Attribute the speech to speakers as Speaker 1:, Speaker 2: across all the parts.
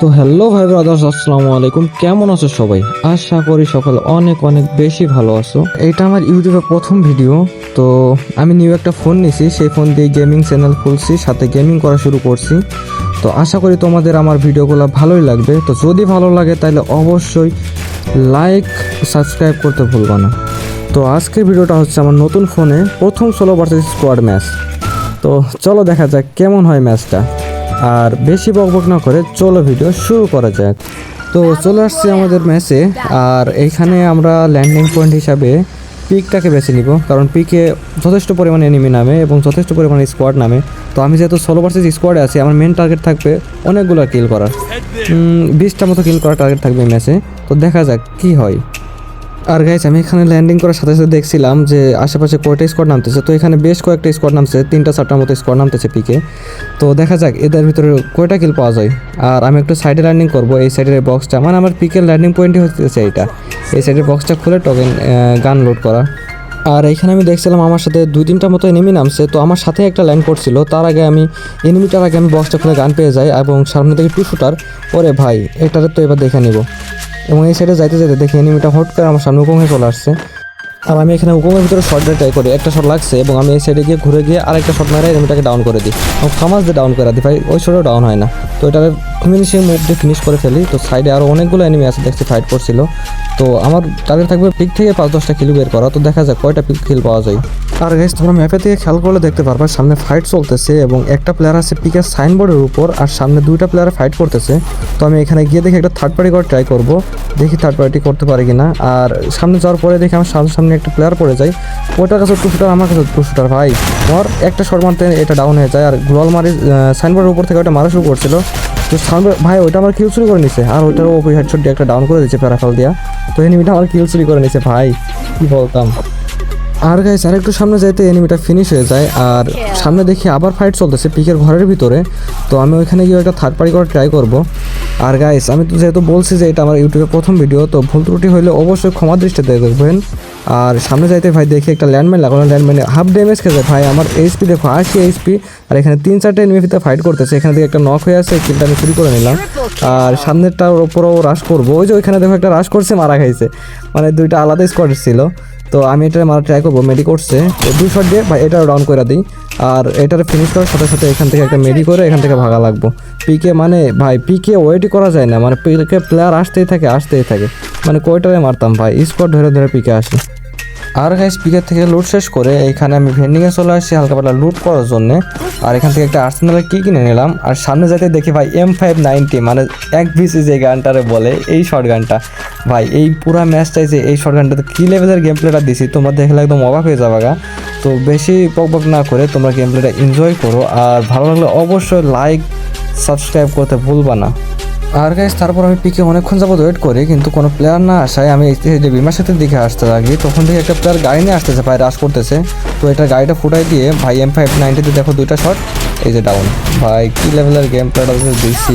Speaker 1: তো হ্যালো ভাই ব্রাদার্স আসসালামু আলাইকুম। কেমন আছো সবাই? আশা করি সকালে অনেক অনেক বেশি ভালো আছো। এটা আমার ইউটিউবে প্রথম ভিডিও তো আমি নিউ একটা ফোন নিছি। সেই ফোন দিয়ে গেমিং চ্যানেল খুলছি, সাথে গেমিং করা শুরু করছি। তো আশা করি তোমাদের আমার ভিডিওগুলো ভালোই লাগবে। তো যদি ভালো লাগে, তাহলে অবশ্যই লাইক সাবস্ক্রাইব করতে ভুলবা না। তো আজকের ভিডিওটা হচ্ছে আমার নতুন ফোনে প্রথম ষোলো ভার্সেস স্কোয়াড ম্যাচ তো চলো দেখা যাক কেমন হয় ম্যাচটা আর বেশি বকবক না করে চলো ভিডিও শুরু করা যাক। তো চলে আসছে আমাদের ম্যাচে আর এইখানে আমরা ল্যান্ডিং পয়েন্ট হিসাবে পিকটাকে বেছে নিব, কারণ পিকে যথেষ্ট পরিমাণে এনিমি নামে এবং যথেষ্ট পরিমাণে স্কোয়াড নামে। তো আমি যেহেতু ষোলো ভার্সেস স্কোয়াডে আছি, আমার মেন টার্গেট থাকবে অনেকগুলো কিল করার। বিশটা মতো কিল করার টার্গেট থাকবে ম্যাচে তো দেখা যাক কি হয়। আর গাইজ আমি এখানে ল্যান্ডিং করার সাথে সাথে দেখছিলাম যে আশেপাশে কয়টা স্কোয়াড নামতেছে। তো এখানে বেশ কয়েকটা স্কোয়াড নামছে তিনটা চারটার মতো স্কোয়াড নামতেছে পিকে তো দেখা যাক, এদের ভিতরে কয়টা কিল পাওয়া যায়। আর আমি একটু সাইডে ল্যান্ডিং করব, এই সাইডের বক্সটা মানে আমার পিকের ল্যান্ডিং পয়েন্টই হচ্ছে এইটা। এই সাইডের বক্সটা খুলে টোকেন গান লোড করা। আর এখানে আমি দেখছিলাম আমার সাথে দুই তিনটা মতো এনিমি নামছে। তো আমার সাথে একটা ল্যান্ড করছিল, তার আগে আমি এনিমিটার আগে আমি বক্সটা খুলে গান পেয়ে যাই এবং সামনে থেকে টু শুটার ওরে ভাই, এটারে তো এবার দেখে নিব। এবং এই সাইডে যাইতে যাইতে দেখি এনিমিটা হট করে আমার সামনে উকুমে চলে আসছে। আর আমি এখানে উকুমের ভিতরে শর্ট ট্রাই করি। একটা শট লাগছে এবং আমি এই সাইডে গিয়ে ঘুরে গিয়ে আরেকটা শট মেরে এনিমিটাকে ডাউন করে দিই। এবং খামাজ দিয়ে ডাউন করে দিই। ভাই, ওই শটও ডাউন হয় না। তো এটা ফিনিশিং মুভ দিয়ে ফিনিশ করে ফেলি। তো সাইডে আরও অনেকগুলো এনিমি আছে, দেখছি ফাইট করছিল। তো আমার টার্গেট থাকবে পিক থেকে পাঁচ দশটা কিলো বের করা, তো দেখা যাক কয়টা পিক কিল পাওয়া যায়। আর গাইস তোমরা ম্যাপে থেকে খেয়াল করলে দেখতে পারবা, সামনে ফাইট চলতেছে এবং একটা প্লেয়ার আছে পিকের সাইনবোর্ডের উপর আর সামনে দুইটা প্লেয়ার ফাইট করতেছে। তো আমি এখানে গিয়ে দেখি একটা থার্ড পার্টি করে ট্রাই করব, দেখি থার্ড পার্টি করতে পারি কিনা। আর সামনে যাওয়ার পরে দেখি আমার সামনে সামনে একটা প্লেয়ার পড়ে যায়। ওটার কাছে টু শুটার আমার কাছে টু শুটার ভাই। আমার একটা শট মারতে এটা ডাউন হয়ে যায়। আর গ্লোয়াল মারি সাইনবোর্ডের উপর থেকে ওটা মারা শুরু করছিল। তো সাউন্ড ভাই, ওইটা আমার কিল চুরি করে নিছে। আর ওইটার ওপর হেডশট দিয়ে একটা ডাউন করে দিচ্ছে প্যারাফল দিয়া। তো এনিমিটা আমার কিল চুরি করে নিছে, ভাই। কি বলতাম? আর গাইস আর একটু সামনে যাইতে এনিমিটা ফিনিশ হয়ে যায়, আর সামনে দেখি আবার ফাইট চলতেছে পিকের ঘরের ভিতরে। তো আমি ওইখানে গিয়ে একটা থার্ড পার্টি করে ট্রাই করব। আর গাইস আমি তো যেহেতু বলছি যে এটা আমার ইউটিউবের প্রথম ভিডিও তো ভুল ত্রুটি হলে অবশ্যই ক্ষমা দৃষ্টিতে দেখবেন। আর সামনে যাইতে ভাই, দেখি একটা ল্যান্ডম্যান লাগানো ল্যান্ডম্যানে হাফ ড্যামেজ খেয়েছে ভাই, আমার এইচপি দেখো, আশি এইচপি আর এখানে তিন চারটে এনিমিতে ফাইট করতেছে। এখানে থেকে একটা নক হয়ে আছে কিলটা আমি চুরি করে নিলাম। আর সামনেরটার ওপরও রাশ করব। ওই যে ওইখানে দেখো একটা রাশ করছে, মারা খাইছে। মানে দুইটা আলাদা স্কোয়াড ছিল। তো আমি এটা মারা ট্রাই করব মেডি করছে তো দুই শট দিয়ে ভাই এটা রাউন্ড করে দিই। আর এটার ফিনিশ করার সাথে সাথে এখান থেকে একটা মেডি করে এখান থেকে ভাগা লাগবো। পিকে মানে ভাই পিকে ওয়েটই করা যায় না। মানে পিকে প্লেয়ার আসতেই থাকে আসতেই থাকে। মানে কয়টারে মারতাম ভাই? স্কোয়াড ধরে ধরে পিকে আসে। আর গাইস পিকের থেকে লুট শেষ করে এখানে আমি ভেন্ডিংয়ে চলে আসছি হালকা পাতলা লুট করার জন্য। আর এখান থেকে একটা আর্সেনালের কি কিনে নিলাম। আর সামনে যাতে দেখি ভাই এম ফাইভ নাইনটি মানে এক বিসি যে গানটারে বলে, এই শর্ট গানটা। ভাই, এই পুরা ম্যাচটাই যে এই শর্ট গানটাতে কী লেভেলের গেম প্লেটা দিছি, তোমরা দেখলে একদম অবাক হয়ে যাবা গা। তো বেশি পকবক না করে তোমরা গেম প্লেটা এনজয় করো। আর ভালো লাগলে অবশ্যই লাইক সাবস্ক্রাইব করতে ভুলবা না। আর গাইস তারপর আমি পিকে অনেকক্ষণ যাবত ওয়েট করি, কিন্তু কোনো প্লেয়ার না আসায় আমি যে বিমার সাথে দিকে আসতে লাগি, তখন থেকে একটা প্লেয়ার গাড়ি নিয়ে আসতেছে, ভাই রাশ করতেছে। তো এটা গাড়িটা ফুটাই দিয়ে, ভাই এম ফাইভ নাইনটিতে দেখো দুইটা শট এই যে ডাউন ভাই, কি লেভেলের গেম প্লেটা দিচ্ছি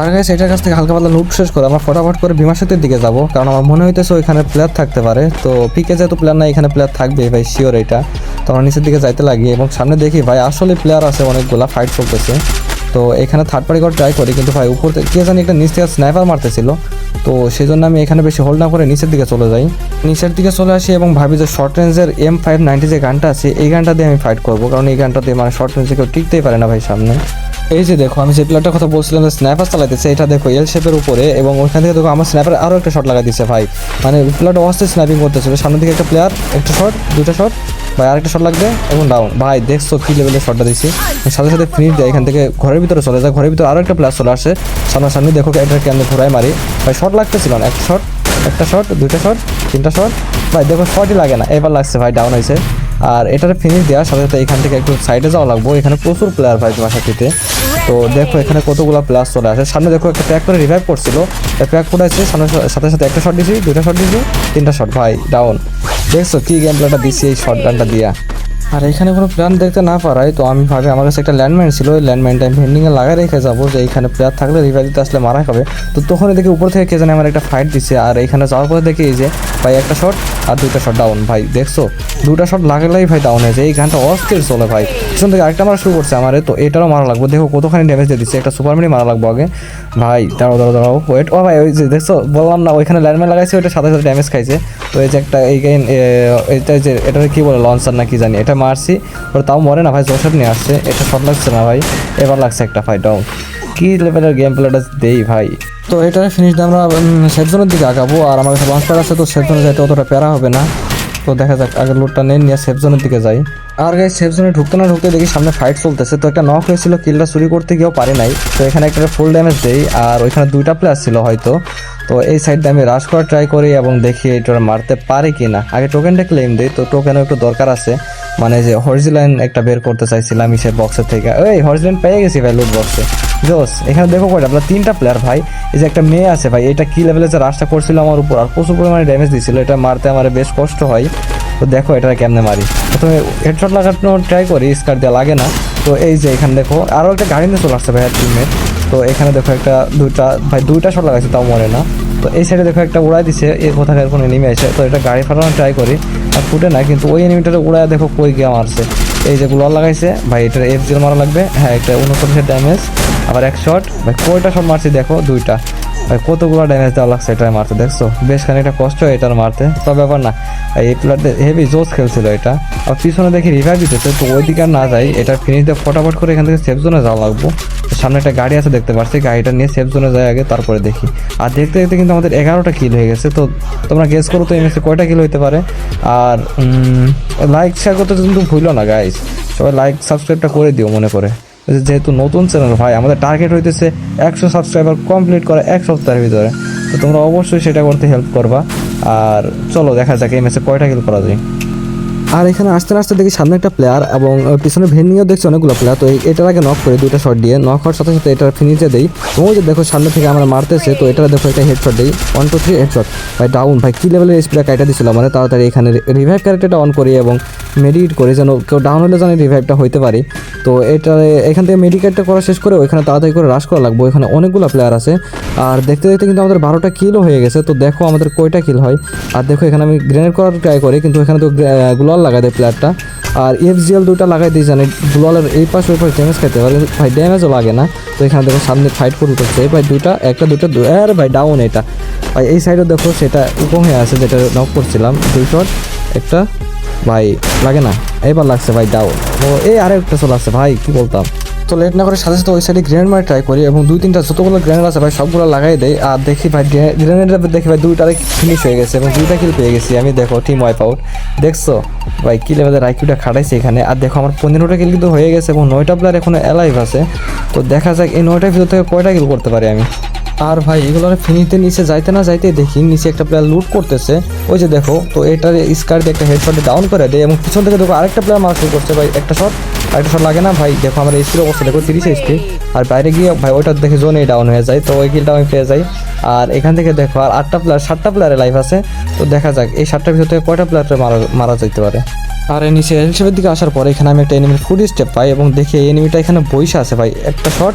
Speaker 1: আর গাইস এটার কাছ থেকে হালকা পাতলা লুট শেষ করে আমরা ফটাফট করে বিমার সাথে দিকে যাব, কারণ আমার মনে হইতেছে ওইখানে প্লেয়ার থাকতে পারে। তো পিকে যেহেতু প্লেয়ার না এখানে প্লেয়ার থাকবে ভাই শিওর এটা। তো আমরা নিচের দিকে যাইতে লাগি এবং সামনে দেখি, ভাই, আসলে প্লেয়ার আছে, অনেকগুলা ফাইট চলতেছে। তো এখানে থার্ড পার্টি করে ট্রাই করি, কিন্তু ভাই, উপর কে জানি একটা নিচ থেকে স্নাইপার মারতেছিল। তো সেই জন্য আমি এখানে বেশি হোল্ড না করে নিচের দিকে চলে যাই। নিচের দিকে চলে আসি এবং ভাবি যে শর্ট রেঞ্জের এম ফাইভ নাইনটি যে গানটা আছে, এই গানটা দিয়ে আমি ফাইট করব। কারণ এই গানটা দিয়ে মানে শর্ট রেঞ্জে কেউ টিকতেই পারে না ভাই সামনে। এই যে দেখো, আমি যে প্লেয়ারটার কথা বলছিলাম যে স্ন্যাপার চালাইতেছে, এটা দেখো এল শেপের উপরে এবং ওইখান থেকে দেখো আমার স্ন্যাপার আরও একটা শট লাগাই দিচ্ছে ভাই। মানে প্লেয়ারটা অস্তে স্ন্যাপিং করতেছিল। সামনে দিকে একটা প্লেয়ার একটা শট দুটো শট ভাই, আরেকটা শট লাগবে? এবং ডাউন ভাই, দেখছ কি লেভেলের শটটা দিছি? সাথে সাথে ফিনিশ দেয় এখান থেকে ঘরের ভিতরে চলে যায় ঘরের ভিতরে আরও একটা প্লেয়ার চলে আসে। সামনাসামনি দেখো এটাকে আমি ঘোরায় মারি। ভাই শট লাগতেছিল না। একটা শট একটা শট দুইটা শট তিনটা শট ভাই, দেখো শটই লাগে না। এবার লাগছে, ভাই ডাউন হয়েছে আর এটার ফিনিশ দেওয়ার সাথে সাথে এখান থেকে একটু সাইডে যাওয়া লাগবো। এখানে প্রচুর প্লেয়ার ভাই তোমার সাথে তো দেখো এখানে কতগুলো প্লেয়ার চলে আসে। সামনে দেখো একটা প্যাক করে রিভাইভ করছিল। প্যাক করে আছে সামনে সাথে সাথে একটা শট দিছি, দুইটা শট দিছি, তিনটা শট ভাই ডাউন দেখছ কি গেম প্লেটা দিছি এই শর্ট গানটা দিয়া। আর এখানে কোনো প্ল্যান দেখতে না পারায়, তো আমি ভাবি আমার কাছে একটা ল্যান্ডমাইন ছিল, ওই ল্যান্ডমাইনটা আমি ভেন্ডিংয়ে লাগাই রেখে যাব, যে এইখানে প্লেয়ার থাকলে রিভাইভ দিতে আসলে মারা খাবে। তো তখন দেখি উপর থেকে কে জানে আমার একটা ফাইট দিছে, আর এখানে যাওয়ার পরে দেখি এই যে ভাই একটা শট আর দুইটা শট ডাউন ভাই, দেখছ? দুটা শট লাগলেই ভাই ডাউন হয়েছে এই গানটা অস্থির চলে ভাই। পিছন থেকে আরেকটা মারা শুরু করছে আমার, তো এটারও মারা লাগবে। দেখো কতখানি ড্যামেজ দিয়ে দিচ্ছে একটা সুপার মিনি মারা লাগবে আগে। ভাই, দাঁড়াও দাঁড়াও দাঁড়াও ওয়েট ও ভাই, ওই যে দেখছ? বললাম না, ওইখানে ল্যান্ডমাইন লাগাইছে, ওইটা সাথে সাথে ড্যামেজ খাইছে। তো এই যে একটা, এই গেম এটা যে, এটা কি বলে লঞ্চার না কি জানি, এটা মারছি। ওটা তাও মরে না ভাই জোশট নিয়ে আসছে। এটা শট লাগছে না ভাই। এবার লাগছে একটা ফাইট ডাউন কি লেভেলের গেম প্লেটা দেই ভাই? তো এটা ফিনিশ আমরা সেফ দিকে আগাবো। আর আমার কাছে লঞ্চ আছে, তো সেফ জোনে যাইতে অতটা প্যারা হবে না। তো দেখা যাক, আগে লোডটা নেন নিয়ে সেফ জোনের দিকে যাই। আর গাই সেফ জোনে ঢুকতে না ঢুকতে দেখি সামনে ফাইট চলতেছে। তো একটা নক হয়েছিল কিলটা চুরি করতে গিয়েও পারি নাই। তো এখানে একটা ফুল ড্যামেজ দেই। আর ওইখানে দুইটা প্লেয়ার ছিল হয়তো। তো এই সাইড আমি রাশ করার ট্রাই করি এবং দেখি এটা মারতে পারে কি না আগে টোকেনটা ক্লেম দিই, তো টোকেনও একটু দরকার আছে। মানে যে হরিজিলাইন একটা বের করতে চাইছিলাম সে বক্সের থেকে। ওই হরিজিলাইন পেয়ে গেছি ভাই লুট বক্সে জোস, এখানে দেখো কয়টা? আপনার তিনটা প্লেয়ার ভাই। এই যে একটা মেয়ে আছে ভাই, এটা কি লেভেলে যে রাস্তা করছিল আমার উপর? আর প্রচুর পরিমাণে ড্যামেজ দিছিল। এটা মারতে আমার বেশ কষ্ট হয়। তো দেখো এটা কেমনে মারি। প্রথমে হেডশট লাগানো ট্রাই করি স্কার দেওয়া লাগে না। তো এই যে এখানে দেখো আরও একটা গাড়ি নিয়ে চলে আসছে ভাই টিমমেট তো এখানে দেখো একটা দুইটা, ভাই দুইটা শট লাগাইছে, তাও মরে না। তো এই সাইডে দেখো একটা উড়াই দিছে এই কোথাকার কোনো এনিমি আছে তো এটা গাড়ি ফাটানোর ট্রাই করি, আর ফুটে না কিন্তু ওই এনিমিটারে উড়ায় দেখো কই গিয়ে মারছে। এই যে গুলার লাগাইছে, ভাই এটার এফ জিরো মারা লাগবে। হ্যাঁ একটা উনচল্লিশের ড্যামেজ আবার এক শট ভাই কয়টা শট মারছি দেখো, দুইটা। ভাই কতগুলো ড্যামেজ দেওয়া লাগছে এটা মারতে, দেখছ? বেশ খানিকটা কষ্ট হয় এটার মারতে তো ব্যাপার না। এই প্লেয়ারদের হেভি জোস খেলছিল এটা। আর পিছনে দেখি রিভাইভ দিতেছে, তো ওই দিকে আর না যাই এটা ফিনিশ দিয়ে ফটাফট করে এখান থেকে সেফ জোনে যাওয়া লাগবো। সামনে একটা গাড়ি আছে, দেখতে পাচ্ছি গাড়িটা নিয়ে সেফ জোনে যাই আগে, তারপরে দেখি। আর দেখতে দেখতে কিন্তু আমাদের এগারোটা কিল হয়ে গেছে। তো তোমরা গেস করো তো এমএসে কয়টা কিল হইতে পারে। আর লাইক শেয়ার করতে কিন্তু ভুলো না গাইস সবাই লাইক সাবস্ক্রাইবটা করে দিও, মনে করে। যেহেতু নতুন চ্যানেল ভাই, আমাদের টার্গেট হইতেছে একশো সাবস্ক্রাইবার কমপ্লিট করা এক সপ্তাহের ভিতরে। তো তোমরা অবশ্যই সেটা করতে হেল্প করবা। আর চলো, দেখা যাক এই ম্যাচে কয়টা কিল করা যায়। আর এখানে আসতে আসতে দেখি সামনে একটা প্লেয়ার এবং পিছনে ভেন্ডিংও দেখছি অনেকগুলো প্লেয়ার তো এটার আগে নক করে দুইটা শট দিয়ে। নক হওয়ার সাথে সাথে এটার ফিনিশে দেই। ওই যে দেখো সামনে থেকে আমরা মারতেছে, তো এটা দেখো একটা হেডশট দেই। ওয়ান টু থ্রি হেডশট ভাই ডাউন ভাই, কি লেভেলের স্পিডে কাইটা দিছিল মানে? তাড়াতাড়ি এখানে রিভাইভ ক্যারেক্টারটা অন করি এবং মেডিকেট করি যেন কেউ ডাউন হলে যেন রিভাইভটা হইতে পারি। তো এটা, এখান থেকে মেডিকেটটা করা শেষ করে ওইখানে তাড়াতাড়ি করে রাশ করা লাগবে। ওইখানে অনেকগুলো প্লেয়ার আছে। আর দেখতে দেখতে কিন্তু আমাদের বারোটা কিলও হয়ে গেছে। তো দেখো আমাদের কয়টা কিল হয়। আর দেখো এখানে আমি গ্রেনেড করার ট্রাই করি, কিন্তু এখানে তো গ্লোয়াল লাগাই দেয় প্লেয়ারটা। আর এফ জিএল দুইটা লাগাই দিয়ে জানি ব্লুয়ালের এই পাশ ওই পাশ ড্যামেজ খাইতে পারে। ভাই ড্যামেজও লাগে না। তো এখানে দেখো সামনে ফাইট করতেছে ভাই দুইটা, একটা দুইটা আরে ভাই ডাউন এটা। ভাই এই সাইডে দেখো সেটা উপম হয়ে আছে, যেটা নক করছিলাম, দুই শট একটা, ভাই লাগে না। এবার লাগছে ভাই ডাউন ও, এই আরেকটা চলে আসছে ভাই কি বলতাম? তো লেট না করে সাথে সাথে ওই সাইডে গ্রেনেড মারে ট্রাই করি এবং দুই তিনটা যতগুলো গ্রেনেড আছে ভাই সবগুলো লাগাই দেয় আর দেখি ভাই গ্রেনেড দেখি ভাই দুইটারে ফিনিশ হয়ে গেছে এবং দুইটা কিল পেয়ে গেছি আমি দেখো টিম ওয়াইপ আউট দেখছ? ভাই কি লেভেলের আইকিউটা খাটাইছে এখানে। আর দেখো আমার পনেরোটা কিল কিন্তু হয়ে গেছে এবং নয়টা প্লেয়ার এখনও অ্যালাইভ আছে। তো দেখা যাক এই নয়টার ভিতর থেকে কয়টা কিল করতে পারি আমি। আর ভাই, এগুলোর ফিনিতে নিচে যাইতে না যাইতে দেখি নিচে একটা প্লেয়ার লুট করতেছে। ওই যে দেখো, তো এটার স্কার দিয়ে একটা হেডশটে ডাউন করে দেয় এবং পিছন থেকে দেখো আরেকটা প্লেয়ার মারা শুরু করছে ভাই, একটা শট আরেকটা শট লাগে না ভাই, দেখো আমার স্পিড অবস্থা, দেখো তিরিশ স্পিড আর বাইরে গিয়ে ভাই, ওইটা দেখে জোনেই ডাউন হয়ে যায়, তো ওই কিলটা আমি পেয়ে যাই আর এখান থেকে দেখো, আর আটটা প্লেয়ার সাতটা প্লেয়ারের লাইফ আছে। তো দেখা যাক, এই সাতটার ভিতর থেকে কয়টা প্লেয়ারে মারা মারা যেতে পারে। আর এই নিচে হিসেবের দিকে আসার পরে এখানে আমি একটা এনিমির ফুড স্টেপ পাই এবং দেখি এনিমিটা এখানে বইসা আছে ভাই, একটা শট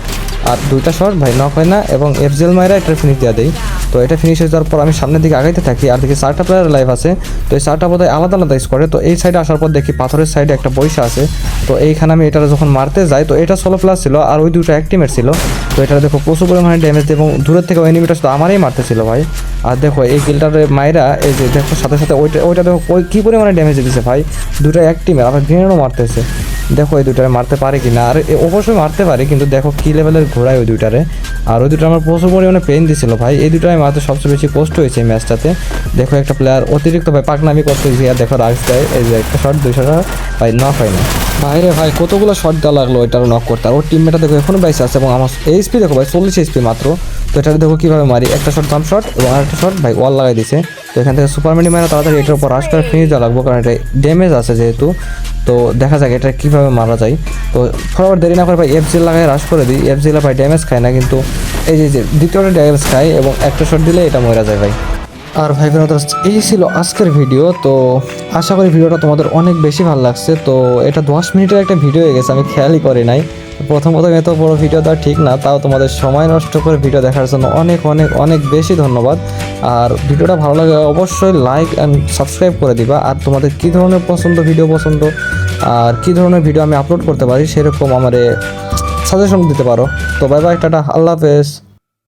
Speaker 1: আর দুইটা শট, ভাই নক হয় না এবং এফজেল মাইরা একটা ফিনিশ দেওয়া দেয় তো এটা ফিনিশ হয়ে যাওয়ার পর আমি সামনের দিকে আগাইতে থাকি, আর দেখি চারটা প্লেয়ার লাইভ আছে। তো এই চারটা বোধহয় আলাদা আলাদা স্কোয়াডে তো এই সাইডে আসার পর দেখি পাথরের সাইডে একটা বইসা আছে। তো এইখানে আমি এটা যখন মারতে যাই, তো এটা ষোলো প্লাস ছিল, আর ওই দুটো অ্যাক্টিমেট ছিল। তো এটা দেখো প্রচুর পরিমাণে ড্যামেজ এবং দূরের থেকে ওই এনিমিটা শুধু আমারই মারতেছিল, ভাই। আর দেখো এই কিলটারে মাইরা, এই যে দেখো সাথে সাথে ওইটা ওইটা দেখো কই- কি পরিমাণে ড্যামেজ দিতেছে ভাই। দুটো এক টিমের আবার গ্রেনেডও মারতেছে। দেখো এই দুটারে মারতে পারে কি না আর অবশ্যই মারতে পারে, কিন্তু দেখো কি লেভেলের ঘোড়ায় ওই দুটারে আর ওই দুটো আমার প্রচুর পরিমাণে পেন দিছিল ভাই। এই দুটো আমি মাত্র সবচেয়ে বেশি কষ্ট হয়েছে এই ম্যাচটাতে দেখো একটা প্লেয়ার অতিরিক্ত ভাই পাকনামি করতে আর দেখো রাগ দেয়। এই যে একটা শট দুইশো ভাই নক হয় না। বাইরে ভাই, কতগুলো শট দেওয়া লাগল এটার নক করতে? আর ওর টিমমেটটা দেখো এখনও বাইসে আছে এবং আমার এই এইচপি দেখো ভাই, চল্লিশ এইচপি মাত্র। তো এটা দেখো কীভাবে মারি? একটা শট জাম্প শট এবং আরেকটা শট ভাই ওয়াল লাগাই দিছে। তো এখান থেকে সুপারম্যানি মারা, তাড়াতাড়ি এটার উপর রাশ করে ফিনিশ দেওয়া লাগবো কারণ এটা ড্যামেজ আছে যেহেতু। তো দেখা যাক এটা কীভাবে মারা যায়। তো ফরওয়ার্ড দেরি না করে ভাই এফ জিল লাগায় রাশ করে দিই। এফ জিলা ভাই ড্যামেজ খায় না, কিন্তু এই যে দ্বিতীয়টা ড্যামেজ খায় এবং একটা শট দিলে এটা মরা যায় ভাই। আর ভাই বোনেরা এই ছিল আজকের ভিডিও তো আশা করি ভিডিওটা তোমাদের অনেক বেশি ভালো লাগছে। তো এটা দশ মিনিটের একটা ভিডিও হয়ে গেছে, আমি খেয়ালই করি নাই। প্রথমত প্রথম এত বড় ভিডিও দেওয়া ঠিক না, তাও তোমাদের সময় নষ্ট করে ভিডিও দেখার জন্য অনেক অনেক অনেক বেশি ধন্যবাদ। আর ভিডিওটা ভালো লাগে অবশ্যই লাইক অ্যান্ড সাবস্ক্রাইব করে দিবা। আর তোমাদের কী ধরনের পছন্দ ভিডিও পছন্দ, আর কী ধরনের ভিডিও আমি আপলোড করতে পারি, সেরকম আমারে সাজেশন দিতে পারো। তো বাই বাই টাটা, আল্লাহ হাফেজ।